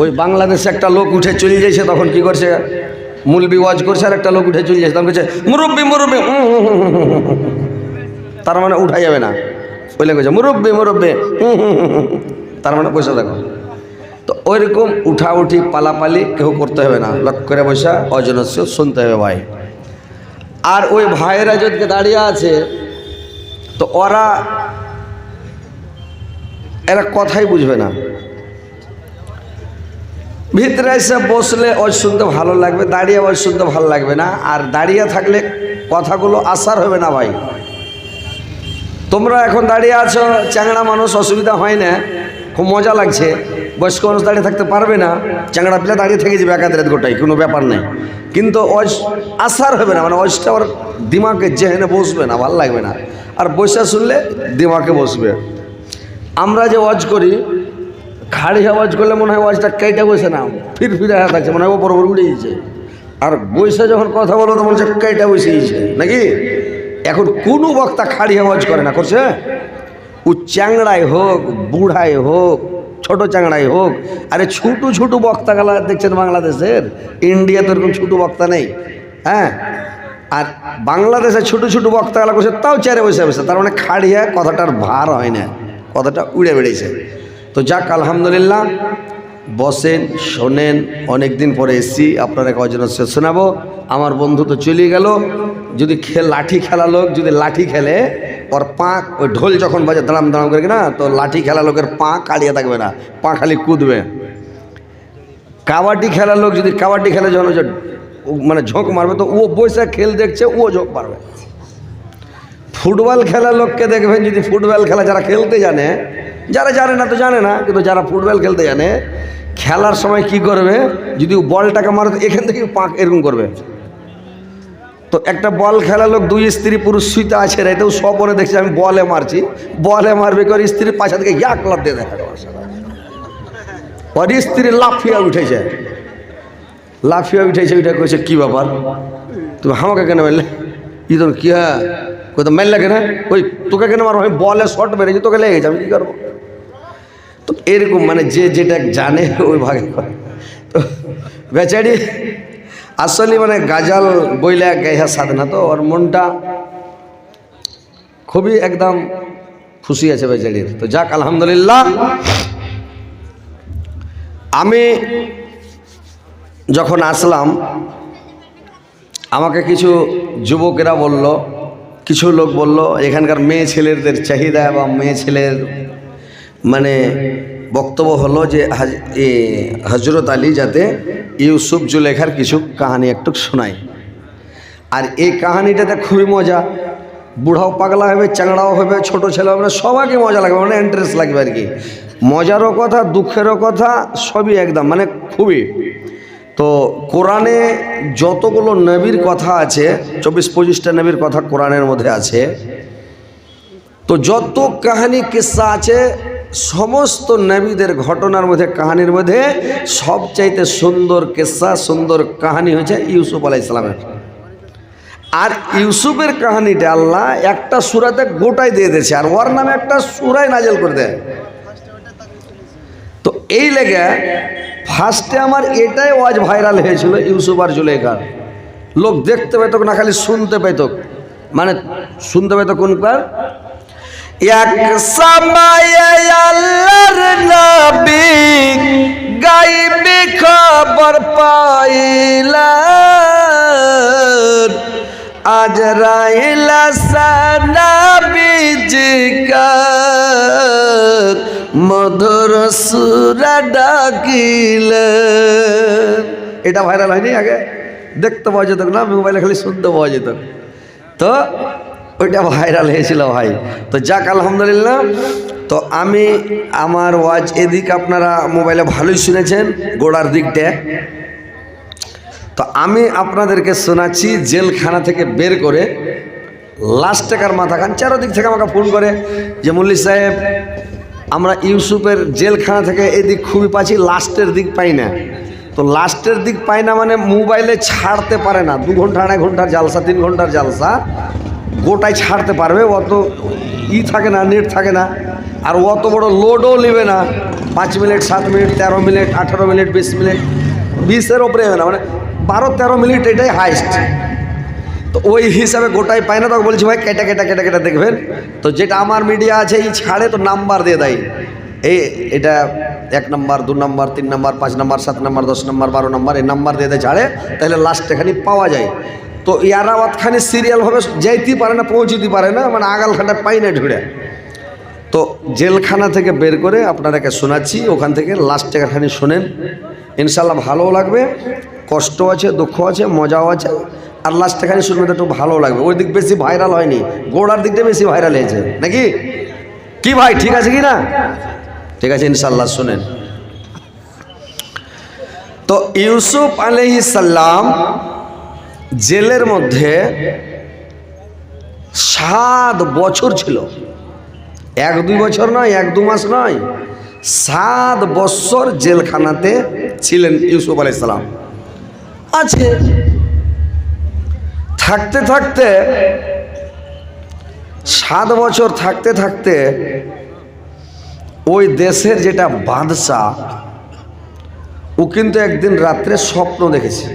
ওই বাংলাদেশে একটা লোক উঠে চলে যাইছে, তখন কি করছে? মুলবি ওয়াজ করছে আর একটা লোক উঠে চলে যাচ্ছে তখন বলছে মুরব্বি মুরব্বি। তার মানে উঠা যাবে না। বলে কইছে, মুরব্বি মুরব্বি। তার মানে পয়সা দেখো, তো ওইরকম উঠাউঠি পালাপালি কেউ করতে হবে না। লক্ষ্য করে পয়সা অজনস্য শুনতে হবে ভাই। আর ওই ভাইয়েরা যদি দাঁড়িয়ে আছে, তো ওরা, এরা কথাই বুঝবে না। ভিতরে এসে বসলে ওই শুনতে ভালো লাগবে, দাঁড়িয়ে ওই শুনতে ভালো লাগবে না। আর দাঁড়িয়ে থাকলে কথাগুলো আসার হবে না ভাই। তোমরা এখন দাঁড়িয়ে আছো, চ্যাংড়া মানুষ, অসুবিধা হয় না। খুব মজা লাগছে। বয়স্ক মানুষ দাঁড়িয়ে থাকতে পারবে না। চ্যাংড়া পিলা দাঁড়িয়ে থেকে যাবে একাদ গোটাই কোনো ব্যাপার নেই। কিন্তু ওই আসার হবে না মানে ওইটা ওর দিমাগে জেহেনে বসবে না, ভালো লাগবে না। আর বৈশা শুনলে দিমাগে বসবে। আমরা যে ওয়াজ করি খাড়ি আওয়াজ করলে মনে হয় ওয়াজটা কেটে বসে না ফির ফিরে হাত আছে, মনে হয় ওপর ওপর উড়ে গেছে। আর বৈশা যখন কথা বলো তো মনে হচ্ছে কেটে বসে গেছে। নাকি? এখন কোনো বক্তা খাড়ি আওয়াজ করে না, করছে? ও চ্যাংড়াই হোক বুড়াই হোক, ছোট চ্যাংড়াই হোক, আরে ছোটো ছোটো বক্তা গেলা দেখছেন বাংলাদেশের? ইন্ডিয়াতে এরকম ছোটো বক্তা নেই হ্যাঁ? আর বাংলাদেশে ছোটো ছোটো বক্তা গেলা করছে, তাও চেয়ারে বসে বসে। তার মানে খাড়িয়া কথাটার ভার হয় না, কথাটা উড়ে বেড়েছে। তো যাক, আলহামদুলিল্লাহ। বসেন, শোনেন অনেক দিন পরে এসছি আপনারা কজন শোনাবো। আমার বন্ধু তো চলে গেল। যদি খেল লাঠি খেলা লোক যদি লাঠি খেলে, ওর পা, ওই ঢোল যখন বাজে দাঁড়াম দাঁড়াম করে না, তো লাঠি খেলা লোকের পা কাড়িয়ে থাকবে না, পা খালি কুদবে। কাবাডি খেলার লোক যদি কাবাডি খেলে যখন মানে ঝোঁক মারবে, তো ও বৈশাখ খেল দেখছে, ও ঝোঁক মারবে। ফুটবল খেলার লোককে দেখবেন যদি ফুটবল খেলা যারা খেলতে জানে যারা জানে না তো জানে না, কিন্তু যারা ফুটবল খেলতে জানে, খেলার সময় কি করবে? যদি বলটাকে মারে এখান থেকে পাক এরকম করবে। তো একটা বল খেলা লোক দুই স্ত্রী পুরুষ শুইতে আছে রে রাইতেও সপরে দেখছি আমি বলে মারছি। বলে মারবে করে স্ত্রীর পাশা থেকে এক লাভ দিয়ে দেখা ওর স্ত্রী লাফিয়া উঠেছে। লাফিয়া উঠেছে ওইটা কইছে, কি ব্যাপার? তুমি আমাকে কেন মারলে? ই তোর কি হ্যাঁ? কই তো মারলে কেন? ওই তোকে কেন মারবো? আমি বলে শর্ট মেরেছি, তোকে লেগে গেছে আমি কী করব? তো এরকম মানে যে যেটা জানে, ওই ভাগে করে। তো বেচারি আসলে মানে গাজাল বইলে গাইহা সাধনা। তো ওর মনটা খুবই একদম খুশি আছে বেচারির। তো যাক, আলহামদুলিল্লাহ। আমি যখন আসলাম, আমাকে কিছু যুবকেরা বলল, কিছু লোক বলল, এখানকার মেয়ে ছেলেদের চাহিদা বা মেয়ে ছেলের মানে বক্তব্য হলো যে হজরত আলী যাতে ইউসুফ জুলেখার কিছু কাহানি একটু শোনায়। আর এই কাহানিটাতে খুবই মজা। বুড়াও পাগলা হবে, চাংড়াও হবে, ছোট ছেলে হবে, সবাইকে মজা লাগবে মানে ইন্টারেস্ট লাগবে আর কি। মজারও কথা, দুঃখেরও কথা, সবই একদম মানে খুবই। তো কোরআনে যতগুলো নবীর কথা আছে, চব্বিশ পঁচিশটা নবীর কথা কোরআনের মধ্যে আছে, তো যত কাহানি কিস্সা আছে সমস্ত নবীদের ঘটনার মধ্যে, কাহানির মধ্যে সবচাইতে সুন্দর কেসা, সুন্দর কাহানি হয়েছে ইউসুফ আলাহ ইসলামের আর ইউসুফের কাহানিটা আল্লাহ একটা সুরাতে গোটাই দিয়ে দিয়েছে, আর ওর নামে একটা সুরাই নাজেল করে দেয়। তো এই লেগে ফার্স্টে আমার এটাই ওয়াজ ভাইরাল হয়েছিল ইউসুফ আর জুলেখার লোক দেখতে পেত না, খালি শুনতে পেত মানে শুনতে পেত কোনবার এক সময় আল্লাহর নবী গাইবি খবর পাইলেন। আজ রাইলা সানাবি জিকার মধুর সুরা ডাকিলেন। এটা ভাইরাল হয়নি আগে? দেখতে পাওয়া যেত না, মোবাইলে খালি শুনতে পাওয়া যেত। তো ওইটা ভাইরাল হয়েছিল ভাই। তো যাক, আলহামদুলিল্লাহ। তো আমি আমার ওয়াজ এদিক আপনারা মোবাইলে ভালোই শুনেছেন, গোড়ার দিকটা। তো আমি আপনাদেরকে শোনাচ্ছি জেলখানা থেকে বের করে লাস্ট টাকার মাথা খান চারোদিক থেকে আমাকে ফোন করে যে মল্লিক সাহেব, আমরা ইউসুফের জেলখানা থেকে এদিক খুবই পাচ্ছি, লাস্টের দিক পাই না। তো লাস্টের দিক পাই না মানে মোবাইলে ছাড়তে পারে না। দু ঘণ্টা, আড়াই ঘণ্টার জালসা, তিন ঘণ্টার জালসা। গোটায় ছাড়তে পারবে, অত ই থাকে না, নেট থাকে না, আর অত বড় লোডও নেবে না। পাঁচ মিনিট, সাত মিনিট, তেরো মিনিট, আঠারো মিনিট, বিশ মিনিট, বিশের ওপরে হবে না মানে বারো, তেরো মিনিট এটাই হাইস্ট তো ওই হিসাবে গোটাই পাই না তখন বলছি, ভাই, কেটে কেটে কেটে কেটে দেখবেন। তো যেটা আমার মিডিয়া আছে, এই ছাড়ে তো নাম্বার দিয়ে দেয়। এই, এটা এক নম্বর দু নম্বর তিন নম্বর পাঁচ নম্বর সাত নম্বর দশ নম্বর বারো নম্বর এই নাম্বার দিয়ে দেয় ছাড়ে, তাহলে লাস্ট এখানে পাওয়া যায়। তো ইয়ারা অতখানি সিরিয়ালভাবে যাইতে পারে না পৌঁছিতে পারে না মানে আগালখানটা পাই না ঢুড়ে। তো জেলখানা থেকে বের করে আপনারাকে শোনাচ্ছি, ওখান থেকে লাস্ট এখানে শোনেন। ইনশাল্লাহ ভালোও লাগবে কষ্ট আছে দুঃখ আছে, মজাও আছে, আর লাস্ট এখানে শুনবে তো একটু ভালো লাগবে। ওই দিক বেশি ভাইরাল হয়নি, গোড়ার দিকটা বেশি ভাইরাল হয়েছে, নাকি? কি ভাই, ঠিক আছে কি না? ঠিক আছে ইনশাল্লাহ শুনেন। তো ইউসুফ আলহি সাল্লাম জেলের মধ্যে সাত বছর ছিল। এক দুই বছর নয়, এক দু মাস নয়, সাত বছর জেলখানাতে ছিলেন ইউসুফ আলাইসালাম আছে। থাকতে থাকতে, সাত বছর থাকতে থাকতে, ওই দেশের যেটা বাদশাহ, ও কিন্তু একদিন রাত্রে স্বপ্ন দেখেছে।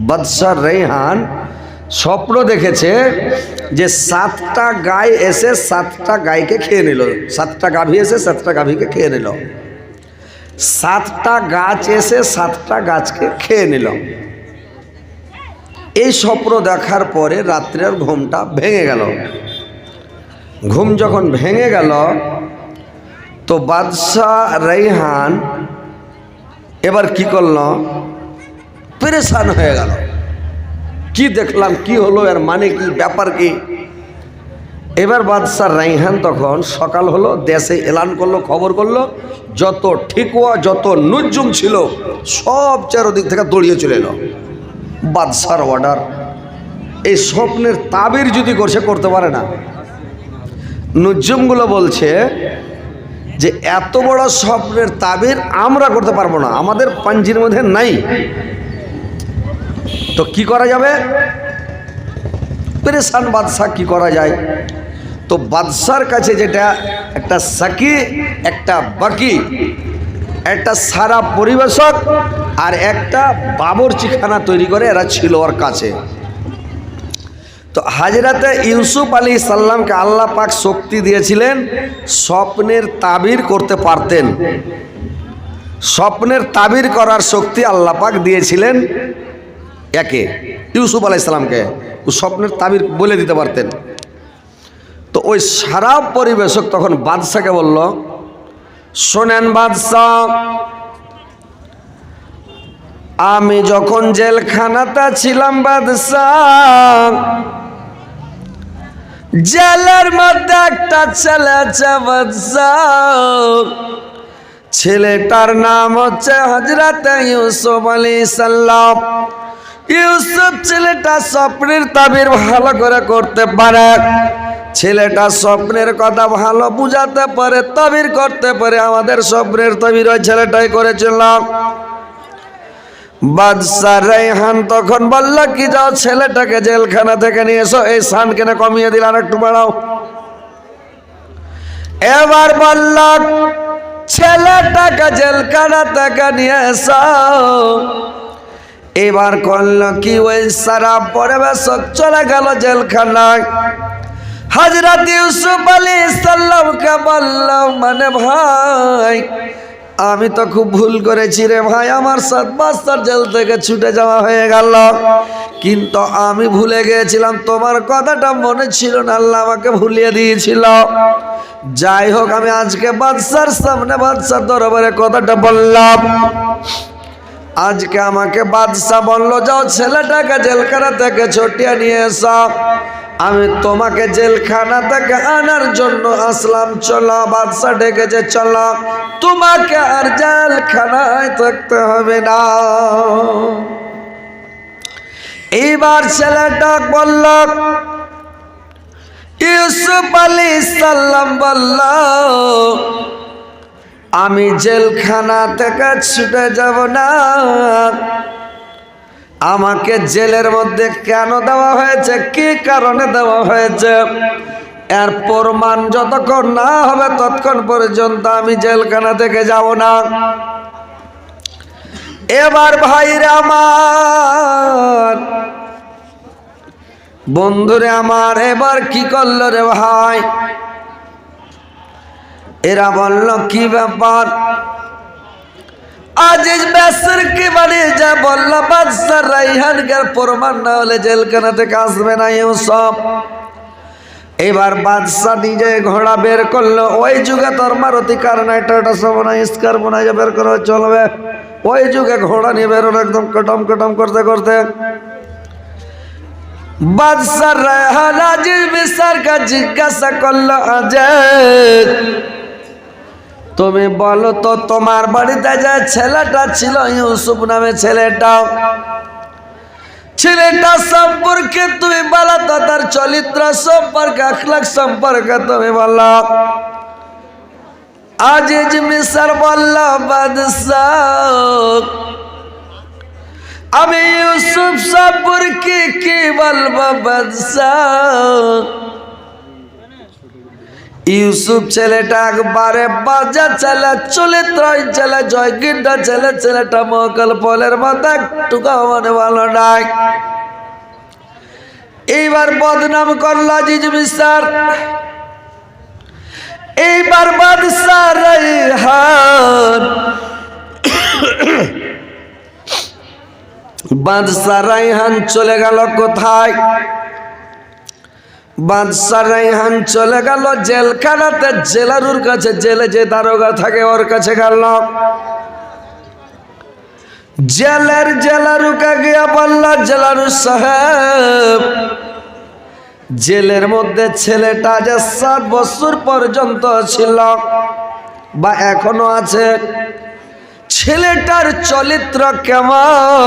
বাদশাহ রেহান স্বপ্ন দেখেছে যে সাতটা গাই এসে সাতটা গাইকে খেয়ে নিল। সাতটা গাভী এসে সাতটা গাভীকে খেয়ে নিল। সাতটা গাছ এসে সাতটা গাছকে খেয়ে নিল। এই স্বপ্ন দেখার পরে রাত্রের ঘুমটা ভেঙে গেল। ঘুম যখন ভেঙে গেল, তো বাদশাহ রেহান এবার কি করল? পরেশান হয়ে গেল। কি দেখলাম, কি হলো, এর মানে কি, ব্যাপার কি? এবার বাদশাহ রাইহান তখন সকাল হলো, দেশে এলান করল, খবর করল, যত ঠিকুয়া যত নুজুম ছিল, সব চারোদিক থেকে দড়িয়ে চলে এলো। বাদশার অর্ডার এই স্বপ্নের তাবির যদি করছে করতে পারে না। নুজুমগুলো বলছে যে, এত বড় স্বপ্নের তাবির আমরা করতে পারব না, আমাদের পাঞ্জির মধ্যে নাই। তো কি করা যাবে? পেরেশান বাদশাহ কি করা যায়? তো বাদশার কাছে যেটা, একটা সাকি, একটা বাকি, একটা সারা পরিবেশক আর একটা বাবরচিখানা তৈরি করে এরা ছিল ওর কাছে। তো হাজরাতে ইউসুফ আলী সাল্লামকে আল্লাহ পাক শক্তি দিয়েছিলেন, স্বপ্নের তাবির করতে পারতেন। স্বপ্নের তাবির করার শক্তি আল্লাহ পাক দিয়েছিলেন। একে, ইউসুফ আলাইসাল্লামকে ও স্বপ্নের তাবির বলে দিতে পারতেন। তো ওই সারা পরিবেশক তখন বাদশাকে বলল, শোনেন বাদশাহ, আমি যখন জেলখানাতে ছিলাম বাদশাহ, জেলের মধ্যে একটা ছেলে আছে ছেলেটার নাম হচ্ছে হজরত ইউসুফ আলী সাল্লাম ইউসুফ ছেলেটা স্বপ্নের তাবির ভালো করে করতে পারে। ছেলেটা স্বপ্নের কথা ভালো বুঝাতে পারে, তাবির করতে পারে। আমাদের স্বপ্নের তাবির ওই ছেলেটাই করেছিলাম বাদশাহ রেহান তখন বলল, কি যাও ছেলেটাকে জেলখানা থেকে নিয়ে এসো, এই সান কেনে কমিয়ে দিল আর একটু বাড়াও। এবার বলল, ছেলেটাকে জেলখানা থেকে নিয়ে এসো। এবার করল কি ওই সারা পরিবেশক চলে গেল জেলখানায়। হজরত ইউসুফ আলী সাল্লামকে বলল মানে ভাই, আমি তো খুব ভুল করেছি রে ভাই, আমার সাত বাস্তার জেল থেকে ছুটে যাওয়া হয়ে গেল। কিন্তু আমি ভুলে গিয়েছিলাম, তোমার কথাটা মনে ছিল না, আল্লাহ আমাকে ভুলিয়ে দিয়েছিল। যাই হোক, আমি আজকে বাদশার সামনে, বাদশার দরবারে কথাটা বললাম। আজকে আমাকে বাদশাহ বলল, যাও ছেলেটাকে জেলখানা থেকে ছটিয়ে নিয়ে এসো। আমি তোমাকে জেলখানা থেকে আনার জন্য আসলাম। চলো, বাদশাহ ডেকেছে, চলো। তোমাকে আর জেলখানায় থাকতে হবে না। এইবার ছেলেটা বলল, ইউসুফ আলী সাল্লাম বলল আমি জেলখানা থেকে ছুটে যাব না। আমাকে জেলের মধ্যে কেন দেওয়া হয়েছে? কি কারণে দেওয়া হয়েছে? এর প্রমাণ যতক্ষণ না হবে ততক্ষণ পর্যন্ত আমি জেলখানা থেকে যাব না। এবার ভাইরা আমার। বন্ধুরে আমার, এবার কি করল রে ভাই? এরা বলল, কি ব্যাপার? আজিজ বেসর কি বাড়ি যা বলল, বাদশাহ রাইহানকে প্রমাণ না হলে জেলখানা থেকে আসবে না সব এবার বাদশাহ নিজে ঘোড়া বের করল, ওই যুগে তোর মারুতি কার নাই, টাটা সব নাই স্কার বোনাই বের করে, চলবে। ওই যুগে ঘোড়া নিয়ে বেরোনো একদম কটম কটম করতে করতে বাদশাহ রায়হান আজিজ বিসারকে জিজ্ঞাসা করল আজেদ তুমি বলো তো, তোমার বাড়িতে যে ছেলেটা ছিল, ইউসুফ নামে ছেলেটা ছেলেটা সম্পর্কে তুমি বলো তো, তার চরিত্র সম্পর্কে আখলাক সম্পর্কে তুমি বলো। আজিজ মিসার বলল, বাদশাহ, আমি ইউসুফ সম্পর্কে কি বলব, বাদশাহ? ইউসুফ ছেলেটা একবারে বাজা ছেলে চরিত্র ছেলে, জয়গিন্ডা ছেলে, ছেলেটা মকল ফলের মতো একটু মানে ভালো নাই। এইবার বদনাম করল জিজ মিস্টার। এইবার বাদশাহ রাইহান বাদশাহ রাইহান চলে গেল কোথায়? বাদশাহ রাইহান চলে গেল জেলখানাতে জেলারুর কাছে জেলে যে দারোগা থাকে, ওর কাছে গেল। জেলের জেলারুকে গিয়া বলল জেলারু সাহেব, জেলের মধ্যে ছেলেটা যে সাত বছর পর্যন্ত ছিল বা এখনও আছে, ছেলেটার চরিত্র কেমন?